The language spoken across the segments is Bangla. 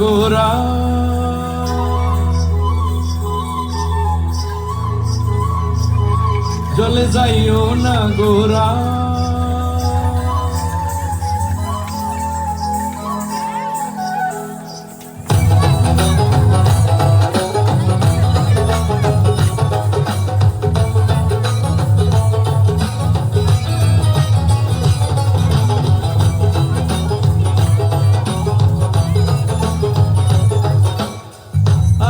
গোরা। জলে যাইও না গোরা।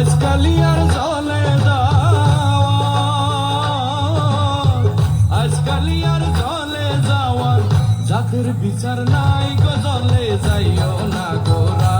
আজকালি জলে আজকালি আর জলে যাওয়া যাদের বিচার নাই গো জলে যাইও না গোরা।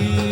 You.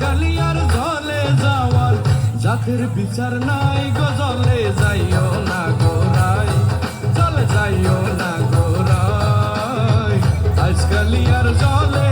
কালিয়ার জলে যাওয়ার। জাতির বিচার নাই গজলে জলে যাইও না গোরাই জলে যাইও না গোরাই আজকালিয়ার জলে